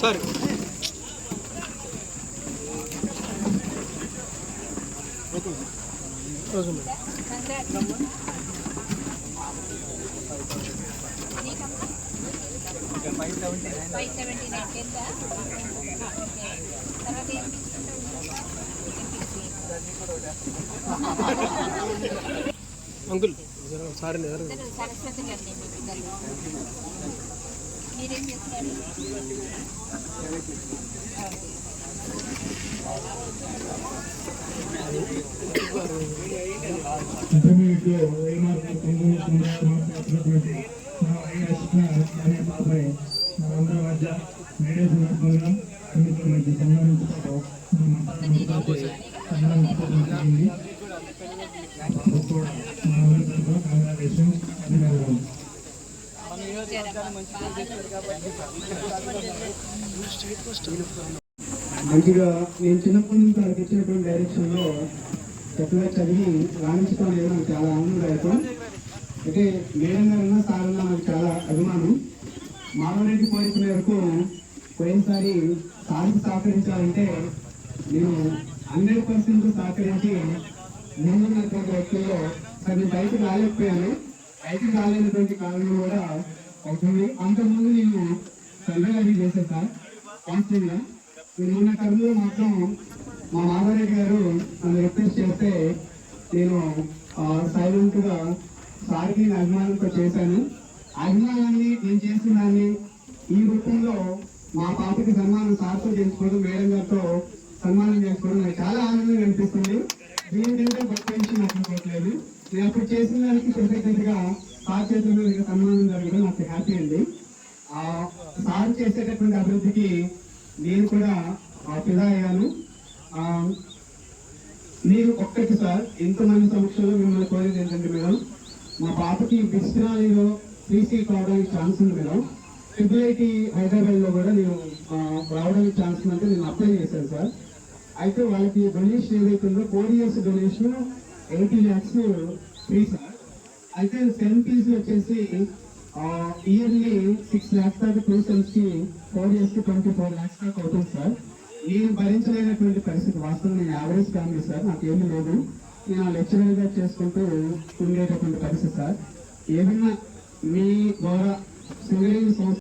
Sorry ఏం uncle sorry Saraswati గారిని మీరేం చేస్తారు ఇంటర్మీడియట్లో ఏ మార్కులు కాంబినేషన్ మాట్లాడుతున్నటువంటి మా అనే బాబాయ్ మనందరి మధ్య మీడియా సందర్భంగా మీతో మధ్య సన్మానించుకోవడం సన్మానించుకోవడం జరిగింది. కూడా మా అందరి తరఫున కంగ్రాచులేషన్స్ అభినందనలు మంచిగా నేను చిన్నప్పటి నుంచి వాళ్ళకి ఇచ్చినటువంటి డైరెక్షన్లో చక్కగా చదివి రాణించడం లేదు నాకు చాలా ఆనందదాయకం. అయితే మేడం గారు సార్ అన్న నాకు చాలా అభిమానం. మాధవరెడ్డి కోరిక మేరకు పోయినసారి సార్కి సహకరించాలంటే నేను హండ్రెడ్ పర్సెంట్ సహకరించి ముందున్నటువంటి వ్యక్తుల్లో సార్ నేను బయటకు రాలేకపోయాను. బయటకు రాలేనటువంటి కారణం కూడా అవుతుంది. అంతకుముందు నేను సెంట్రల్ అది చేశాను సార్ కాన్స్టెంట్గా నిన్న టర్మ్లో మాత్రం మా మాధవరెడ్డి గారు నన్ను రిక్వెస్ట్ చేస్తే నేను సైలెంట్గా సార్కి నేను అభిమానంతో చేశాను. అభిమానాన్ని నేను చేసిన దాన్ని ఈ రూపంలో మా పాపకి సన్మానం సార్తో చేసుకోవడం మేడం గారితో సన్మానం చేసుకోవడం నాకు చాలా ఆనందంగా అనిపిస్తుంది. దీనికంటే గొప్ప విషయం నేను అప్పుడు చేసిన దానికి కృతజ్ఞతగా సార్ చేతుల్లో ఇక సన్మానం జరగడం నాకు హ్యాపీ అండి. ఆ సార్ చేసేటటువంటి అభివృద్ధికి నేను కూడా ఆ, ఫిదా అయ్యాను. నేను మీరు ఒక్కటి సార్ ఎంతమంది సమక్షంలో మిమ్మల్ని కోరేది ఏంటంటే మేడం మా పాపకి బిస్ట్రాలీలో ఫ్రీ కావడానికి రావడానికి ఛాన్స్ ఉంది మేడం. ట్రిపుల్ ఐటీ కూడా నేను రావడానికి ఛాన్స్ ఉందంటే నేను అప్లై చేశాను సార్. అయితే వాళ్ళకి డొనేషన్ ఏదైతే ఉందో four years donation eighty lakhs free sir అయితే సెవెన్ ఫీజు వచ్చేసి ఇయర్లీ సిక్స్ ల్యాక్స్ దాకా టూ సెమ్స్ ఫోర్ ఇయర్స్కి ట్వంటీ ఫోర్ ల్యాక్స్ దాకా అవుతుంది సార్ నేను భరించలేనటువంటి పరిస్థితి వాస్తవం నేను యావరేజ్ ఫ్యామిలీ సార్ నాకు ఏమీ లేదు. నేను లెక్చరర్గా చేసుకుంటూ ఉండేటటువంటి పరిస్థితి సార్ ఏదైనా మీ ద్వారా సింగరేణి సంస్థ